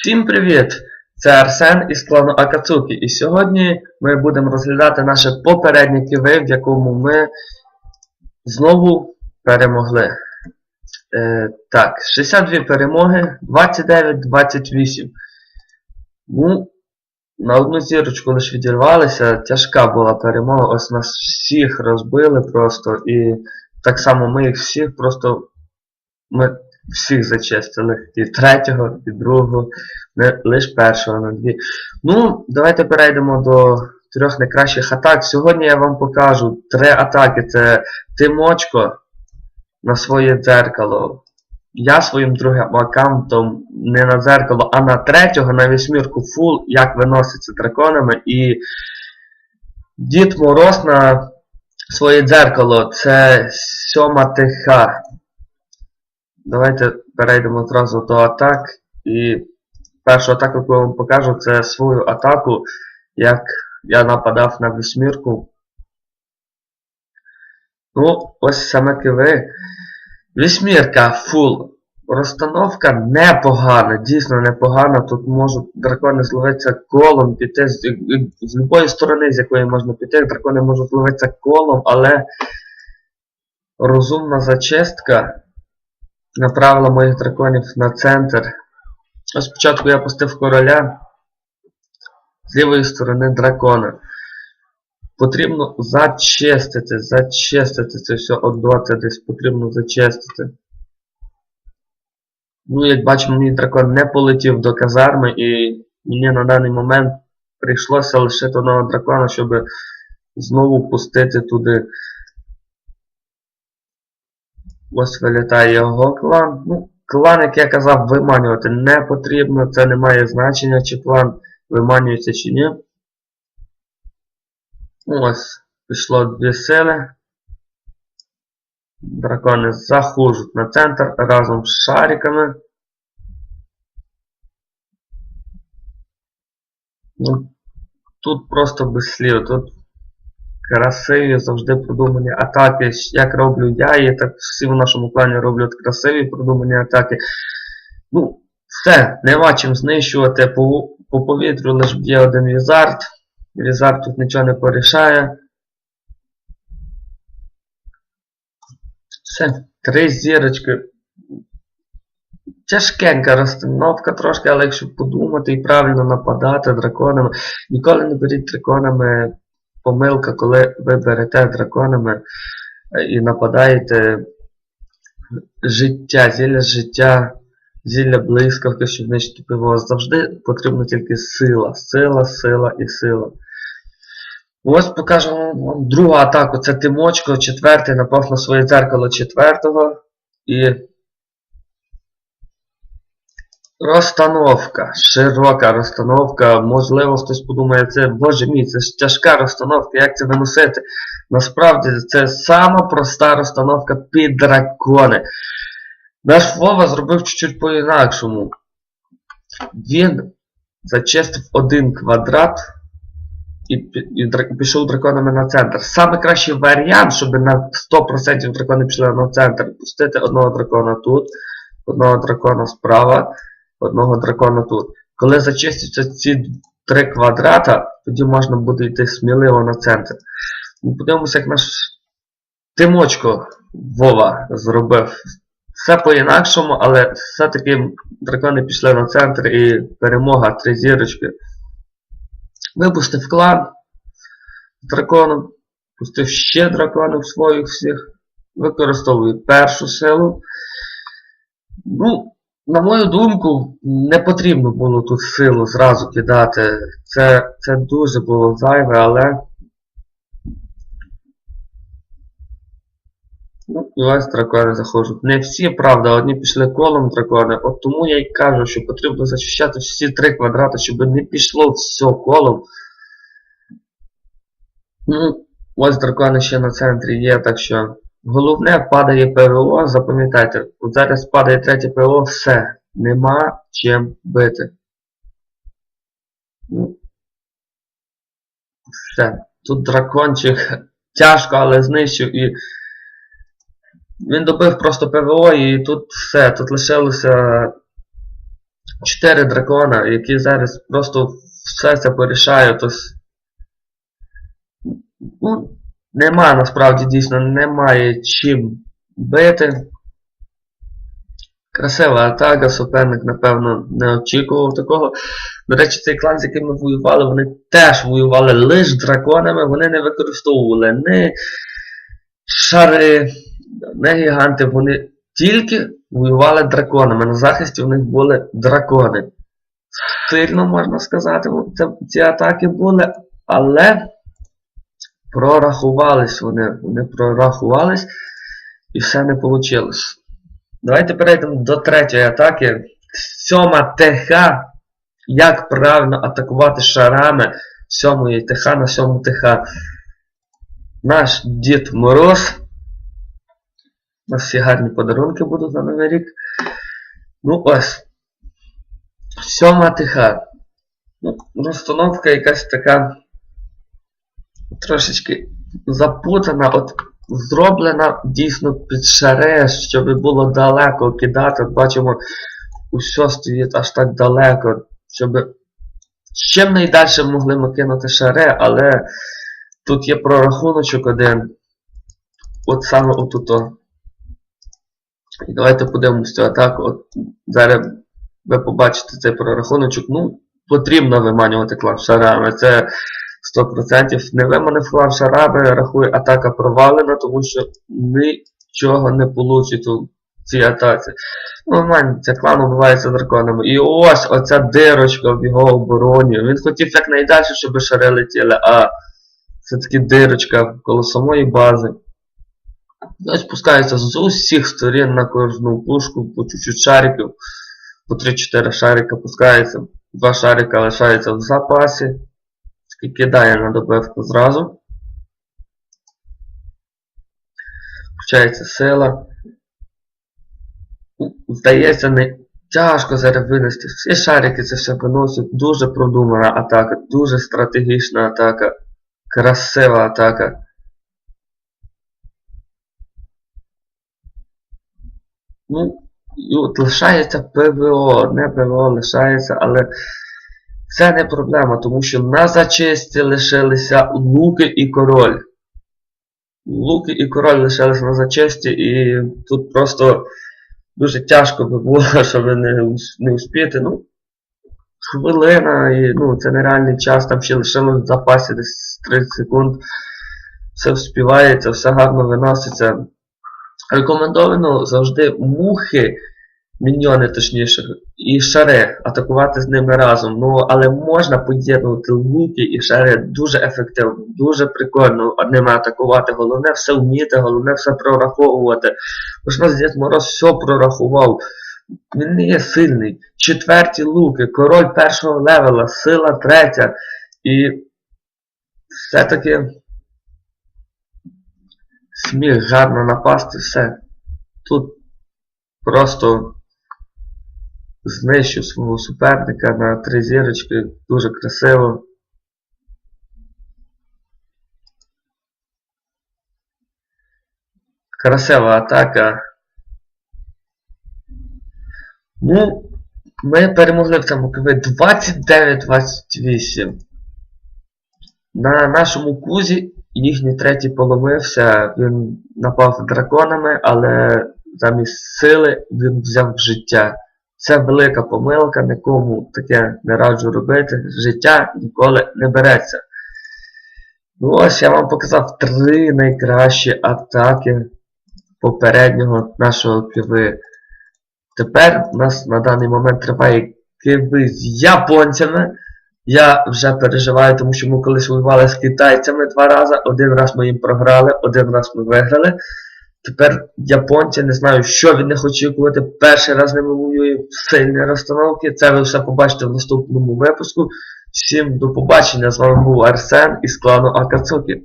Всім привіт! Це Арсен із клану Акацуки. І сьогодні ми будемо розглядати наше попереднє ківе, в якому ми знову перемогли. Е, так, 62 перемоги, 29-28. Ну, на одну зірочку лише відірвалися. Тяжка була перемога. Ось нас всіх розбили просто. І так само ми їх всіх просто. Ми всіх зачистили. І третього, і другого, не лише першого на дві. Ну, давайте перейдемо до трьох найкращих атак. Сьогодні я вам покажу три атаки. Це Тимочко на своє дзеркало. Я своїм другим аккаунтом не на дзеркало, а на третього, на вісьмірку фул, як виноситься драконами. І Дід Мороз на своє дзеркало. Це сьома ТХ. Давайте перейдемо одразу до атак. І першу атаку, яку я вам покажу, це свою атаку, як я нападав на вісьмірку. Ну, ось саме киви. Вісьмірка, фул. Розстановка непогана, дійсно непогана. Тут можуть дракони зловитися колом, піти з, з будь-якої сторони, з якої можна піти, дракони можуть зловитися колом, але розумна зачистка направила моїх драконів на центр. Спочатку я пустив короля з лівої сторони дракона. Потрібно зачистити, зачистити це все одоти десь потрібно зачистити. Ну, як бачимо, мій дракон не полетів до казарми і мені на даний момент прийшлося лишити одного дракона, щоб знову пустити туди. Ось вилітає його клан. Ну, клан, як я казав, виманювати не потрібно, це не має значення, чи клан виманюється чи ні. Ось, пішло дві сили. Дракони заходять на центр разом з шариками. Ну, Тут просто без слів. Тут красиві, завжди продумані атаки. Як роблю я, і так всі в нашому плані роблять красиві продумані атаки. Ну, все, нема чим знищувати. По, по повітрю лише б'є один візард. Візард тут нічого не порішає. Все, три зірочки. Тяжкенька розстановка трошки, але якщо подумати і правильно нападати драконами, ніколи не беріть драконами помилка, коли ви берете драконами і нападаєте життя, зілля життя, зілля блискавки, щоб знищити пиво. Завжди потрібна тільки сила. Сила, сила і сила. Ось покажемо вам другу атаку. Це Тимочко, четвертий, напав на своє дзеркало четвертого. І Розстановка. Широка розстановка. Можливо, хтось подумає, це, боже мій, це ж тяжка розстановка, як це виносити. Насправді це сама проста розстановка під дракони. Наш Вова зробив чуть-чуть по-інакшому. Він зачистив один квадрат і, і, і пішов драконами на центр. Саме кращий варіант, щоб на 100% дракони пішли на центр, пустити одного дракона тут, одного дракона справа одного дракона тут. Коли зачистяться ці три квадрата, тоді можна буде йти сміливо на центр. Подивимося, як наш Тимочко Вова зробив. Все по-інакшому, але все-таки дракони пішли на центр і перемога три зірочки. Випустив клан драконом, пустив ще драконів своїх всіх, використовую першу силу. Ну, на мою думку, не потрібно було тут силу зразу кидати. Це це дуже було зайве, але... Ну, і ось дракони заходять. Не всі, правда, одні пішли колом дракони. От тому я й кажу, що потрібно зачищати всі три квадрати, щоб не пішло все колом. Ну, ось дракони ще на центрі є, так що... Головне падає ПВО, запам'ятайте, от зараз падає третє ПВО, все. Нема чим бити. Ну, Все. Тут дракончик тяжко, але знищив і він добив просто ПВО і тут все. Тут лишилося чотири дракона, які зараз просто все це порішають. Ну, нема насправді дійсно немає чим бити. Красива атака, суперник, напевно, не очікував такого. До речі, цей клан, з яким ми воювали, вони теж воювали лише драконами, вони не використовували ні шари, не гіганти, вони тільки воювали драконами. На захисті у них були дракони. Сильно можна сказати, ці атаки були, але прорахувались вони. Вони прорахувались і все не вийшло. Давайте перейдемо до третьої атаки. Сьома ТХ. Як правильно атакувати шарами сьомої ТХ на сьому ТХ. Наш Дід Мороз. У нас всі гарні подарунки будуть на Новий рік. Ну ось. Сьома ТХ. Ну, розстановка якась така трошечки запутана. От зроблена дійсно під шаре, щоб було далеко кидати. Бачимо, усе стоїть аж так далеко, щоб чим найдальше могли ми кинути шаре, але тут є прорахуночок один. От саме отут. І давайте подивимося атаку. От Зараз ви побачите цей прорахуночок. Ну, потрібно виманювати клав шарами. Це 100% не виманив клав шарами, рахує атака провалена, тому що нічого не вийде у цій атаці. Ну, нормально, ця клан убивається драконами. І ось оця дирочка в його обороні. Він хотів якнайдальше, щоб шари летіли, а це таки дирочка коло самої бази. Ось спускається з усіх сторін на кожну пушку, по чуть-чуть шариків. По 3-4 шарика пускається. Два шарика лишаються в запасі. Кидає на добивку зразу. Включається сила. Здається, не тяжко зараз винести. Всі шарики це все виносять. Дуже продумана атака, дуже стратегічна атака. Красива атака. Ну, і от лишається ПВО, не ПВО лишається, але це не проблема, тому що на зачисті лишилися луки і король. Луки і король лишилися на зачисті, і тут просто дуже тяжко би було, щоб не не успіти. Ну, Хвилина, і ну, це нереальний час, там ще лишилось в запасі десь 30 секунд. Все вспівається, все гарно виноситься. Рекомендовано завжди мухи міньйони точніше, і шари, атакувати з ними разом. Ну, але можна поєднувати луки і шари дуже ефективно, дуже прикольно ними атакувати. Головне все вміти, головне все прораховувати. Нас Дід Мороз все прорахував. Він не є сильний. Четверті луки, король першого левела, сила третя. І все-таки сміх гарно напасти, все. Тут просто знищив свого суперника на три зірочки, дуже красиво. Красива атака. Ну, ми перемогли в цьому КВ 29-28. На нашому кузі їхній третій поломився, він напав драконами, але замість сили він взяв життя. Це велика помилка, нікому таке не раджу робити. Життя ніколи не береться. Ну ось я вам показав три найкращі атаки попереднього нашого киви. Тепер у нас на даний момент триває киви з японцями. Я вже переживаю, тому що ми колись воювали з китайцями два рази. Один раз ми їм програли, один раз ми виграли. Тепер японці не знаю, що від них очікувати. Перший раз ними воює сильні розстановки. Це ви все побачите в наступному випуску. Всім до побачення. З вами був Арсен із клану Акацуки.